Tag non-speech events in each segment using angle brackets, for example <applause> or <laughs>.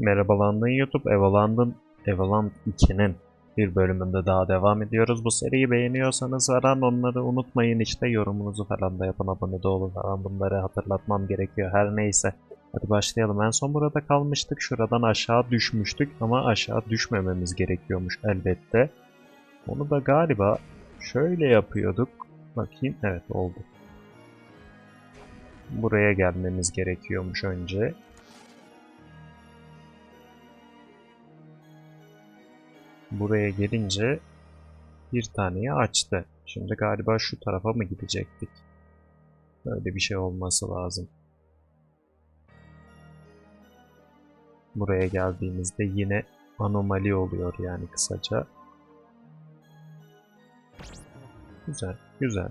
Merhabalandın YouTube, Evalandın, Evaland 2'nin bir bölümünde daha devam ediyoruz. Bu seriyi beğeniyorsanız falan onları unutmayın işte yorumunuzu falan da yapın, abone de olun falan bunları hatırlatmam gerekiyor. Her neyse. Hadi başlayalım. En son burada kalmıştık. Şuradan aşağı düşmüştük ama aşağı düşmememiz gerekiyormuş elbette. Onu da galiba şöyle yapıyorduk. Bakayım. Evet oldu. Buraya gelmemiz gerekiyormuş önce. Buraya gelince bir taneyi açtı. Şimdi galiba şu tarafa mı gidecektik? Böyle bir şey olması lazım. Buraya geldiğimizde yine anomali oluyor yani kısaca. Güzel, güzel.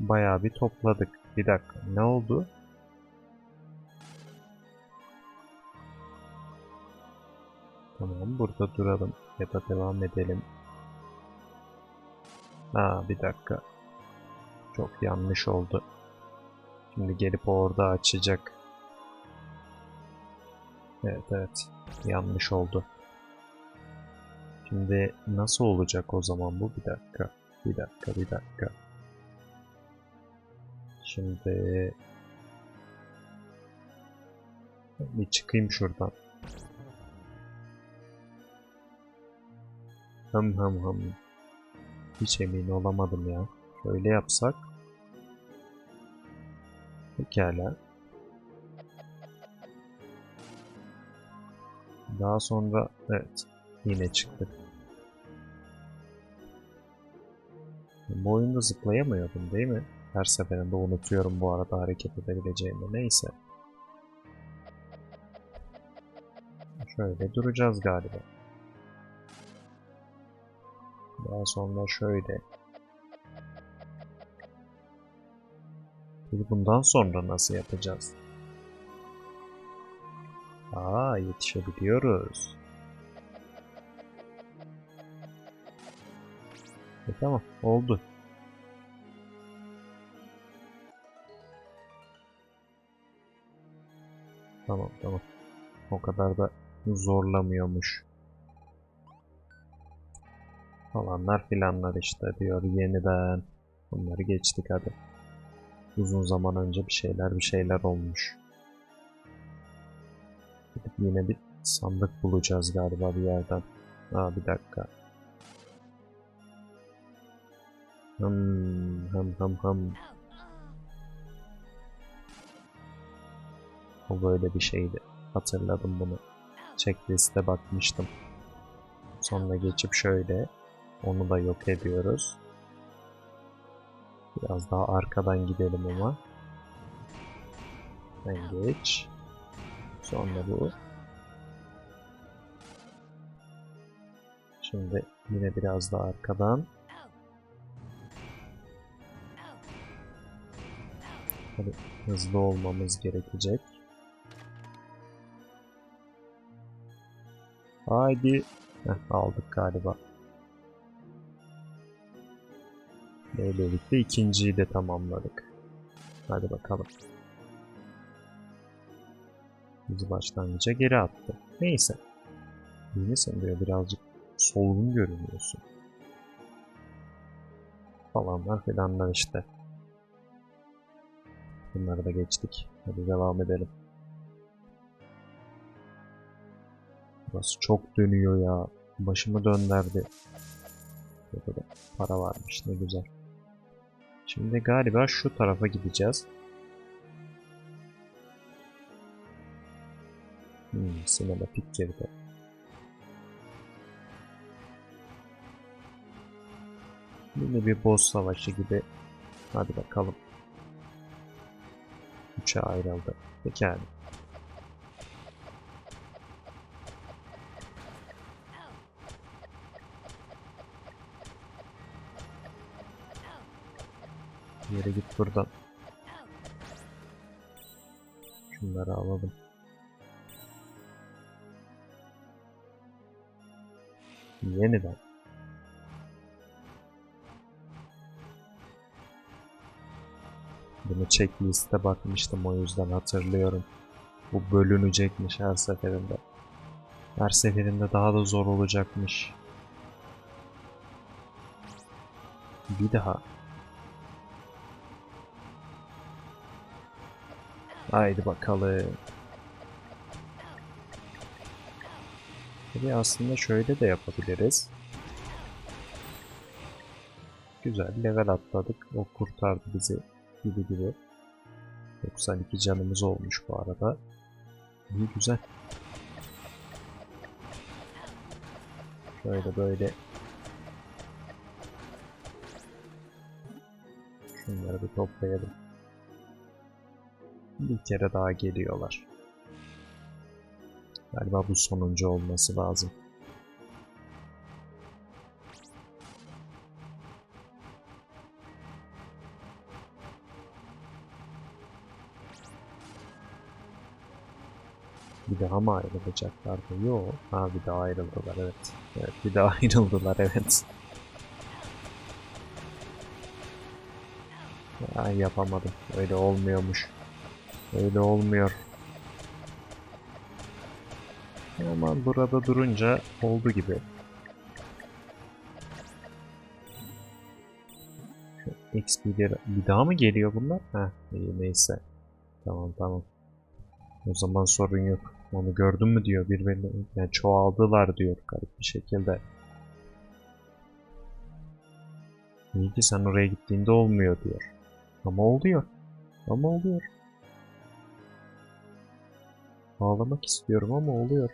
Bayağı bir topladık. Bir dakika, ne oldu? Tamam, burada duralım ya da devam edelim. Aa, bir dakika. Çok yanlış oldu. Şimdi gelip orada açacak. Evet, evet. Yanlış oldu. Şimdi nasıl olacak o zaman bu? Bir dakika. Bir dakika, bir dakika. Şimdi bir çıkayım şuradan. Hım hım hım. Hiç emin olamadım ya. Şöyle yapsak. Pekala. Daha sonra evet yine çıktı. Bu oyunda zıplayamıyordum değil mi? Her seferinde unutuyorum bu arada hareket edebileceğimi. Neyse. Şöyle duracağız galiba. Daha sonra şöyle. Peki bundan sonra nasıl yapacağız? Aa yetişebiliyoruz. E, tamam oldu. Tamam tamam. O kadar da zorlamıyormuş. Falanlar filanlar işte diyor yeniden. Bunları geçtik hadi. Uzun zaman önce bir şeyler bir şeyler olmuş. Yine bir sandık bulacağız galiba bir yerden. Aa bir dakika. Hım hım hım hım. O böyle bir şeydi. Hatırladım bunu. Checkliste bakmıştım. Sonra geçip şöyle onu da yok ediyoruz. Biraz daha arkadan gidelim ama. Sen geç. Sonra bu. Şimdi yine biraz daha arkadan. Hadi hızlı olmamız gerekecek. Haydi. Heh, aldık galiba. Böylelikle ikinciyi de tamamladık. Hadi bakalım. Bizi başlangıca geri attı. Neyse. İyi misin diyor birazcık solgun görünüyorsun. Falanlar filanlar işte. Bunları da geçtik. Hadi devam edelim. Burası çok dönüyor ya. Başımı döndürdü. Para varmış ne güzel. Şimdi galiba şu tarafa gideceğiz. Hmm, sinematik geride. Yine bir boss savaşı gibi. Hadi bakalım. Üçe ayrıldı. Pekala. Yere git buradan. Şunları alalım. Yeniden. Bunu checkliste bakmıştım o yüzden hatırlıyorum. Bu bölünecekmiş her seferinde. Her seferinde daha da zor olacakmış. Bir daha. Haydi bakalım. Tabii aslında şöyle de yapabiliriz. Güzel level atladık. O kurtardı bizi gibi gibi. 92 canımız olmuş bu arada. İyi güzel. Şöyle böyle Şunları bir toplayalım. Bir kere daha geliyorlar. Galiba bu sonuncu olması lazım. Bir daha mı ayrılacaklardı? Yok. Ha bir daha ayrıldılar evet. Evet bir daha <laughs> ayrıldılar evet. Ay yapamadım. Öyle olmuyormuş. Öyle olmuyor. Ama burada durunca oldu gibi. XP'leri bir daha mı geliyor bunlar? Heh iyi neyse. Tamam tamam. O zaman sorun yok. Onu gördün mü diyor birbirini. Yani çoğaldılar diyor garip bir şekilde. İyi ki sen oraya gittiğinde olmuyor diyor. Ama oluyor. Ama oluyor. Ağlamak istiyorum ama oluyor.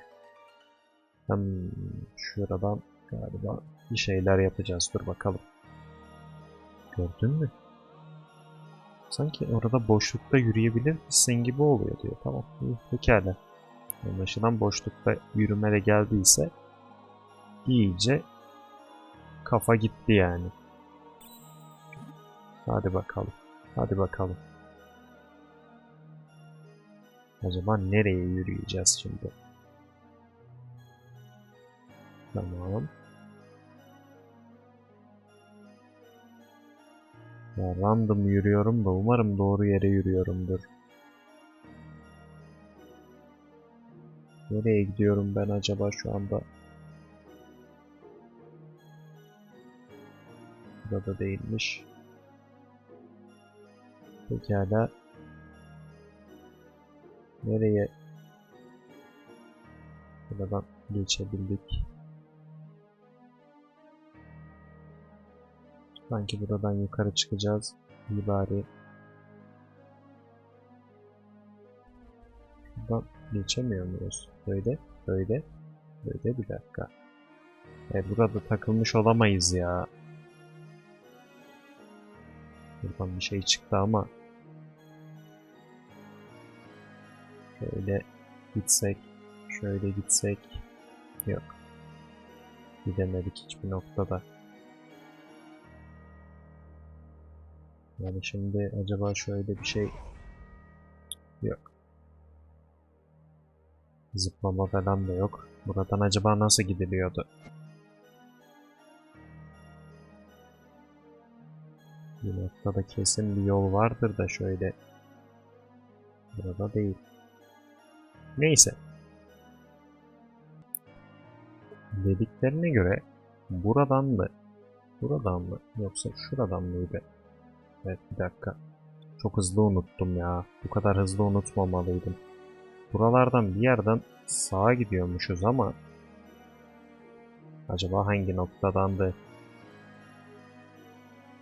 Hem şuradan galiba bir şeyler yapacağız. Dur bakalım. Gördün mü? Sanki orada boşlukta yürüyebilir misin gibi oluyor diyor. Tamam. iyi, Pekala. Anlaşılan boşlukta yürüme de geldiyse iyice kafa gitti yani. Hadi bakalım. Hadi bakalım. Acaba nereye yürüyeceğiz şimdi? Tamam. Ya random yürüyorum da umarım doğru yere yürüyorumdur. Nereye gidiyorum ben acaba şu anda? Burada değilmiş. Pekala. Nereye? Buradan geçebildik. Sanki buradan yukarı çıkacağız. İyi bari. Buradan geçemiyor muyuz? Böyle, böyle, böyle bir dakika. E, burada takılmış olamayız ya. Buradan bir şey çıktı ama şöyle gitsek, şöyle gitsek yok. Gidemedik hiçbir noktada. Yani şimdi acaba şöyle bir şey yok. Zıplama falan da yok. Buradan acaba nasıl gidiliyordu? Bir noktada kesin bir yol vardır da şöyle. Burada değil. Neyse. Dediklerine göre buradan mı? Buradan mı? Yoksa şuradan mıydı? Evet bir dakika. Çok hızlı unuttum ya. Bu kadar hızlı unutmamalıydım. Buralardan bir yerden sağa gidiyormuşuz ama acaba hangi noktadandı?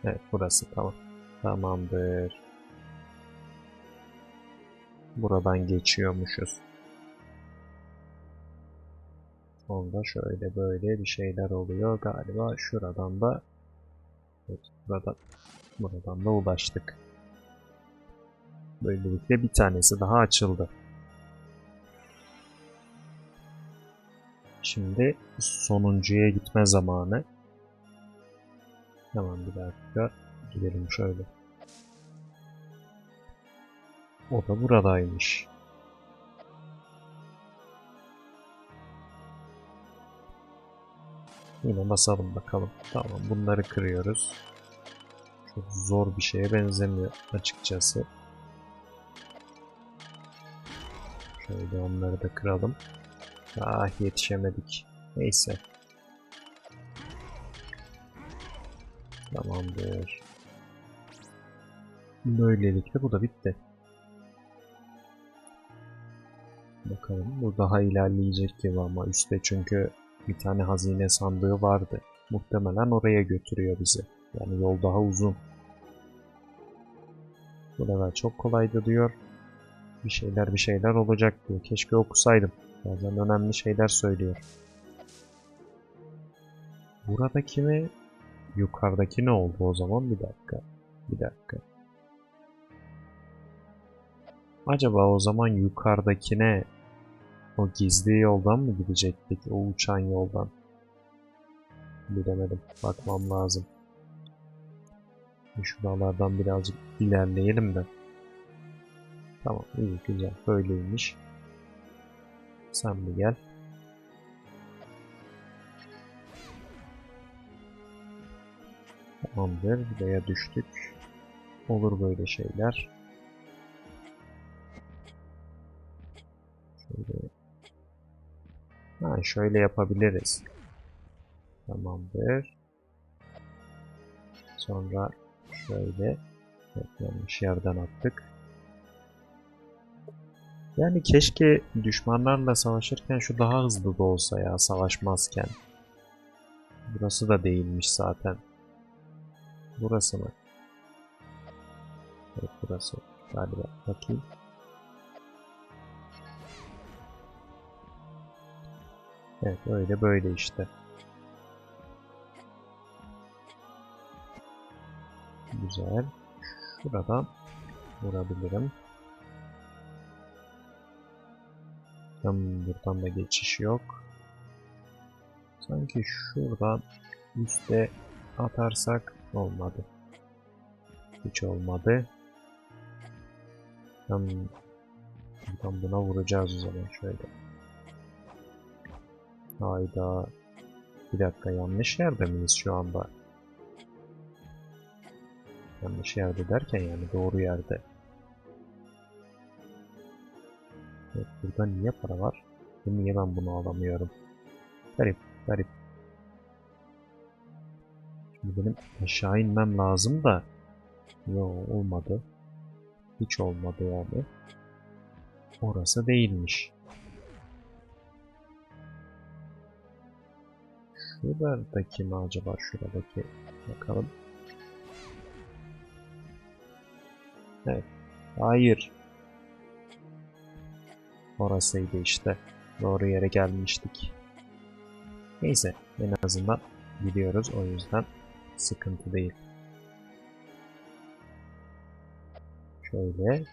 Evet burası tamam. Tamamdır. Buradan geçiyormuşuz. Onda şöyle böyle bir şeyler oluyor. Galiba şuradan da evet, buradan, buradan da ulaştık. Böylelikle bir tanesi daha açıldı. Şimdi sonuncuya gitme zamanı. Hemen bir dakika gidelim şöyle. O da buradaymış. Yine basalım bakalım. Tamam bunları kırıyoruz. Çok zor bir şeye benzemiyor açıkçası. Şöyle onları da kıralım. Ah yetişemedik. Neyse. Tamamdır. Böylelikle bu da bitti. Bakalım bu daha ilerleyecek gibi ama üstte çünkü bir tane hazine sandığı vardı. Muhtemelen oraya götürüyor bizi. Yani yol daha uzun. Bu level çok kolaydı diyor. Bir şeyler bir şeyler olacak diyor. Keşke okusaydım. Bazen önemli şeyler söylüyor. Buradaki mi? Yukarıdaki ne oldu o zaman? Bir dakika. Bir dakika. Acaba o zaman yukarıdakine o gizli yoldan mı gidecektik? O uçan yoldan. Bilemedim. Bakmam lazım. Şu dağlardan birazcık ilerleyelim de. Tamam iyi güzel. Böyleymiş. Sen bir gel. Tamamdır. Buraya düştük. Olur böyle şeyler. Ha, şöyle yapabiliriz. Tamamdır. Sonra şöyle. Evet, yanlış yerden attık. Yani keşke düşmanlarla savaşırken şu daha hızlı da olsa ya savaşmazken. Burası da değilmiş zaten. Burası mı? Evet burası. Galiba bakayım. Evet öyle böyle işte. Güzel. Şuradan vurabilirim. Tam buradan da geçiş yok. Sanki şuradan üste atarsak olmadı. Hiç olmadı. Tam buradan buna vuracağız o zaman şöyle. Hayda. Bir dakika yanlış yerde miyiz şu anda? Yanlış yerde derken yani doğru yerde. Evet, burada niye para var? Niye ben bunu alamıyorum? Garip, garip. Şimdi benim aşağı inmem lazım da. Yo olmadı. Hiç olmadı yani. Orası değilmiş. Şuradaki mi acaba? Şuradaki. Bakalım. Evet. Hayır. Orasıydı işte. Doğru yere gelmiştik. Neyse. En azından gidiyoruz. O yüzden sıkıntı değil. Şöyle.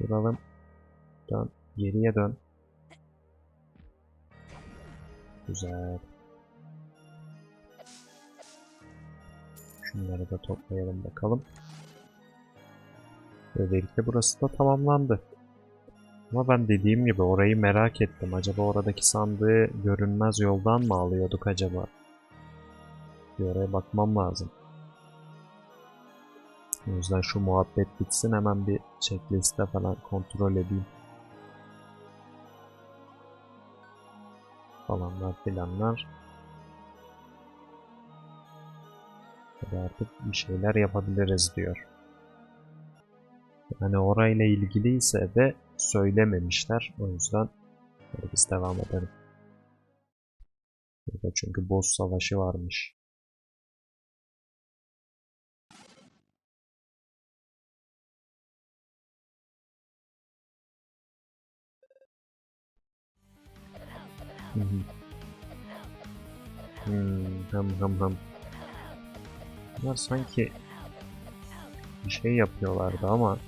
Duralım. Dön. Geriye dön. Güzel. Şunları da toplayalım bakalım. Böylelikle burası da tamamlandı. Ama ben dediğim gibi orayı merak ettim. Acaba oradaki sandığı görünmez yoldan mı alıyorduk acaba? Bir oraya bakmam lazım. O yüzden şu muhabbet bitsin hemen bir checkliste falan kontrol edeyim. Falanlar filanlar. Hadi artık bir şeyler yapabiliriz diyor. Yani orayla ilgiliyse de söylememişler. O yüzden biz devam edelim. Burada çünkü boss savaşı varmış. Hı hı. Hmm. Bunlar sanki bir şey yapıyorlardı ama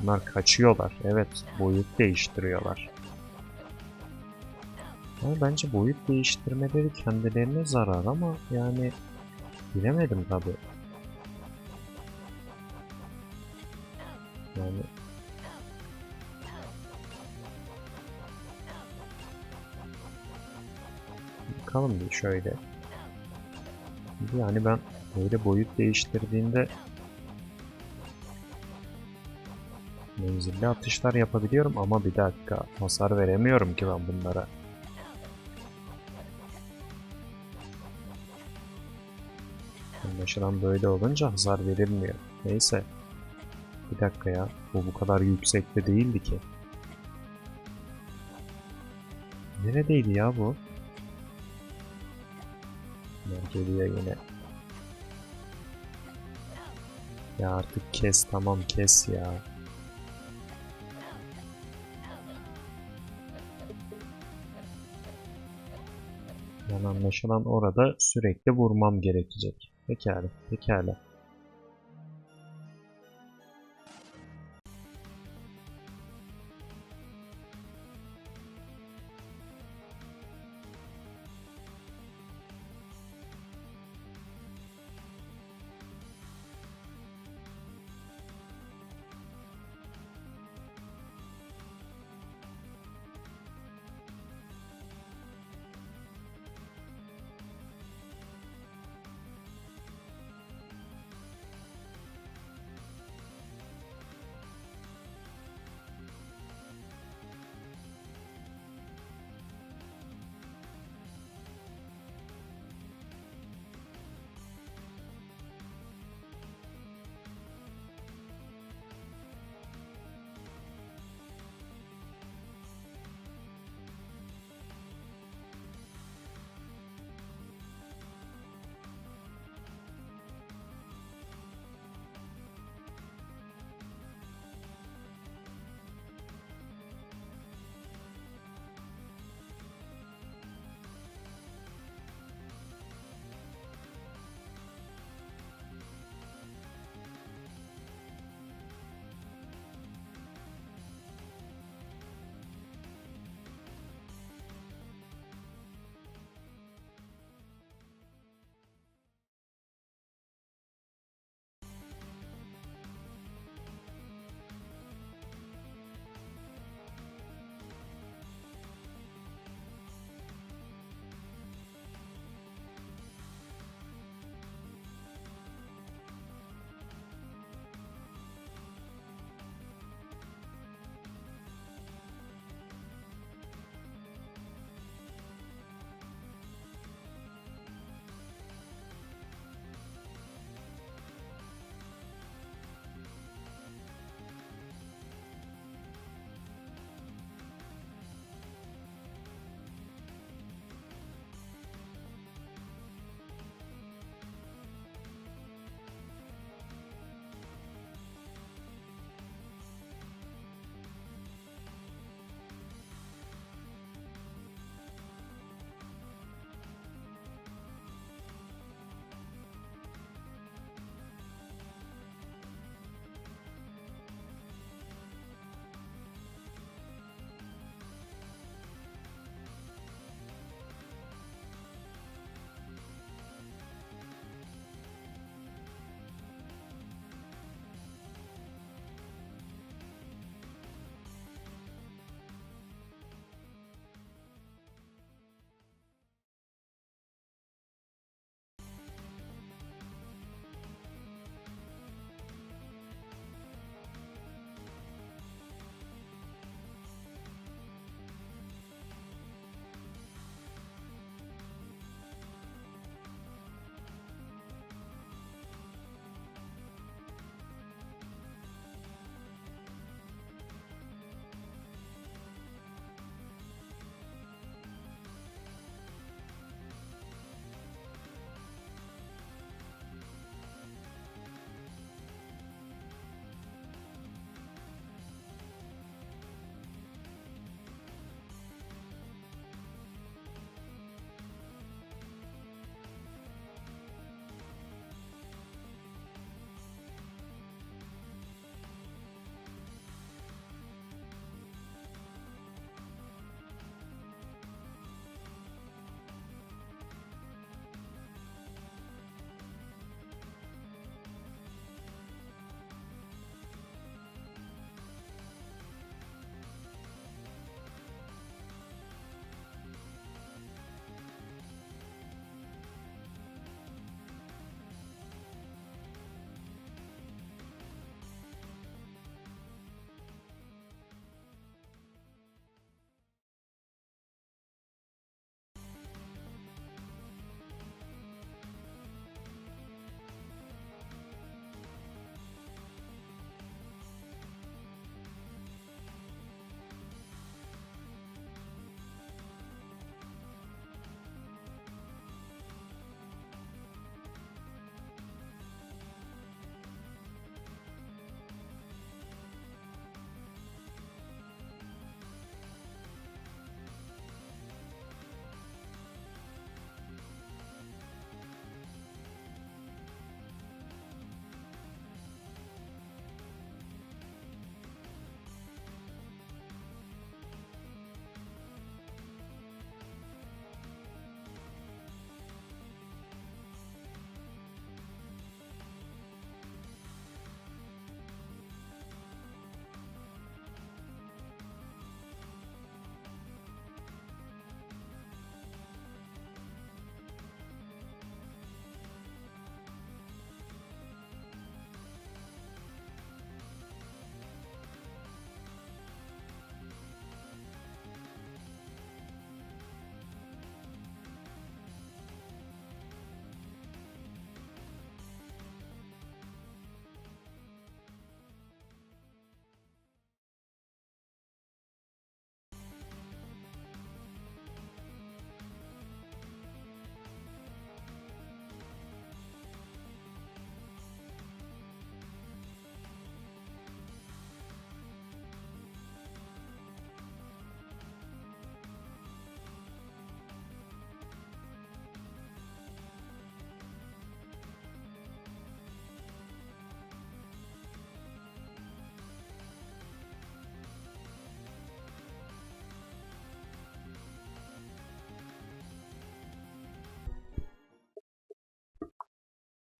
bunlar kaçıyorlar. Evet, boyut değiştiriyorlar. Ama bence boyut değiştirmeleri kendilerine zarar ama yani bilemedim tabi. Yani bakalım bir şöyle. Yani ben böyle boyut değiştirdiğinde Menzilli atışlar yapabiliyorum ama bir dakika hasar veremiyorum ki ben bunlara. Anlaşılan böyle olunca hasar verilmiyor. Neyse. Bir dakika ya. Bu bu kadar yüksekte değildi ki. Neredeydi ya bu? Geliyor yine. Ya artık kes tamam kes ya. Yani anlaşılan orada sürekli vurmam gerekecek. Pekala, pekala.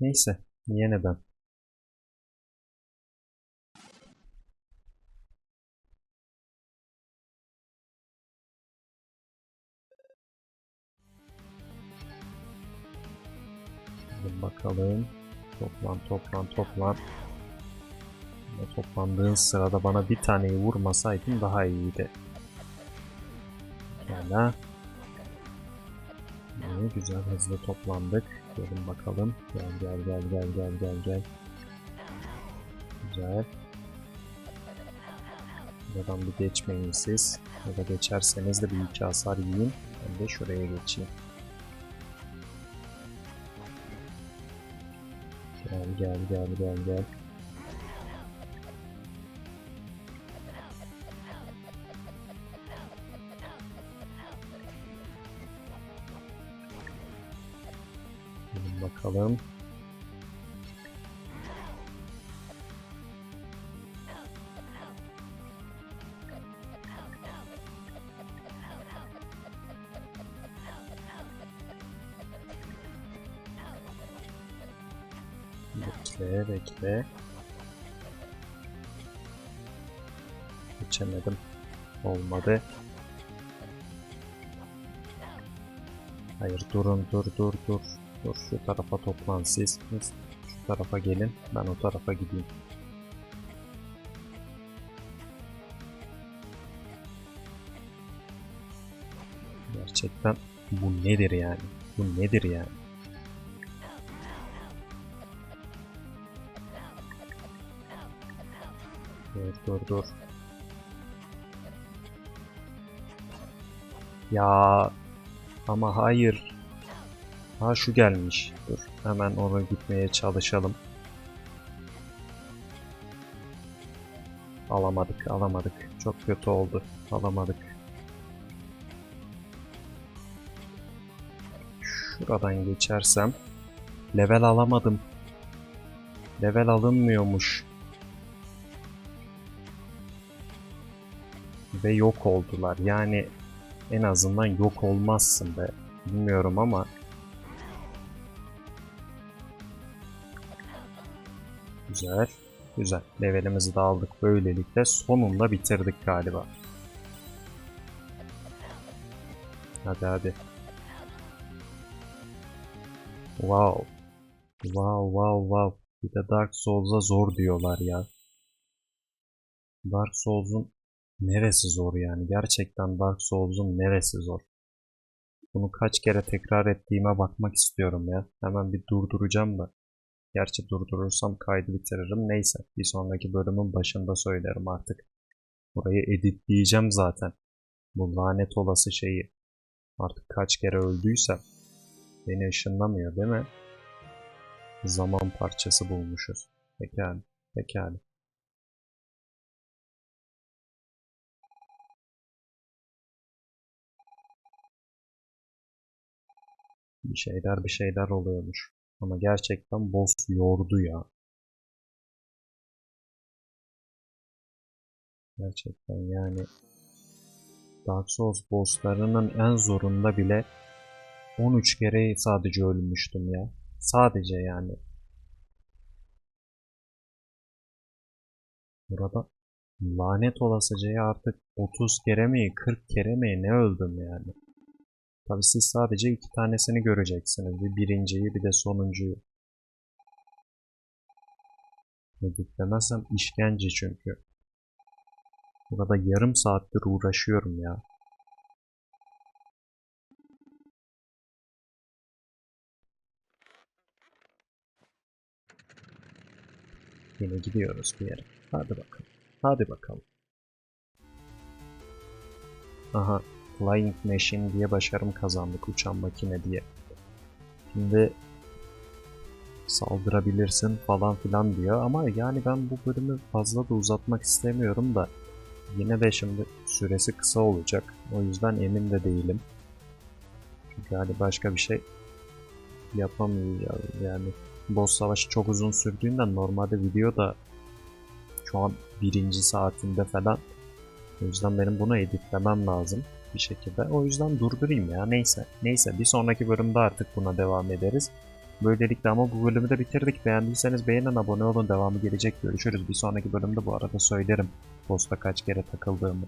Neyse. Hadi bakalım. Toplan, toplan, toplan. Ve toplandığın sırada bana bir taneyi vurmasaydın daha iyiydi. Pekala. İyi, güzel hızlı toplandık. Gelin bakalım. Gel gel gel gel gel gel gel. Güzel. Buradan bir geçmeyin siz. Ya da geçerseniz de bir iki hasar yiyin. Ben de şuraya geçeyim. Gel gel gel gel gel. Bakalım. Bekle bekle. Geçemedim. Olmadı. Hayır durun dur dur dur. Dur şu tarafa toplan siz. Siz Şu tarafa gelin. Ben o tarafa gideyim. Gerçekten bu nedir yani? Bu nedir yani? Dur dur dur. Ya ama hayır. Ha şu gelmiş. Dur hemen ona gitmeye çalışalım. Alamadık alamadık. Çok kötü oldu. Alamadık. Şuradan geçersem. Level alamadım. Level alınmıyormuş. Ve yok oldular. Yani en azından yok olmazsın be. Bilmiyorum ama Güzel. Güzel. Levelimizi de aldık böylelikle. Sonunda bitirdik galiba. Hadi hadi. Wow. Wow wow wow. Bir de Dark Souls'a zor diyorlar ya. Dark Souls'un neresi zor yani? Gerçekten Dark Souls'un neresi zor? Bunu kaç kere tekrar ettiğime bakmak istiyorum ya. Hemen bir durduracağım da. Gerçi durdurursam kaydı bitiririm. Neyse bir sonraki bölümün başında söylerim artık. Burayı editleyeceğim zaten. Bu lanet olası şeyi. Artık kaç kere öldüysem beni ışınlamıyor değil mi? Zaman parçası bulmuşuz. Pekala. Pekala. Bir şeyler bir şeyler oluyormuş. Ama gerçekten boss yordu ya. Gerçekten yani Dark Souls bosslarının en zorunda bile 13 kere sadece ölmüştüm ya. Sadece yani. Burada lanet olasıcaya artık 30 kere mi 40 kere mi ne öldüm yani. Tabi siz sadece iki tanesini göreceksiniz. Bir birinciyi bir de sonuncuyu. Editlemezsem işkence çünkü. Burada yarım saattir uğraşıyorum ya. Yine gidiyoruz bir yere. Hadi bakalım. Hadi bakalım. Aha. Flying Machine diye başarım kazandık. Uçan makine diye. Şimdi saldırabilirsin falan filan diyor ama yani ben bu bölümü fazla da uzatmak istemiyorum da yine de şimdi süresi kısa olacak. O yüzden emin de değilim. Çünkü hani başka bir şey yapamayacağız yani. Boss savaşı çok uzun sürdüğünden normalde video da şu an birinci saatinde falan. O yüzden benim bunu editlemem lazım bir şekilde. O yüzden durdurayım ya. Neyse. Neyse. Bir sonraki bölümde artık buna devam ederiz. Böylelikle ama bu bölümü de bitirdik. Beğendiyseniz beğenin, abone olun. Devamı gelecek. Görüşürüz. Bir sonraki bölümde bu arada söylerim. Posta kaç kere takıldığımı.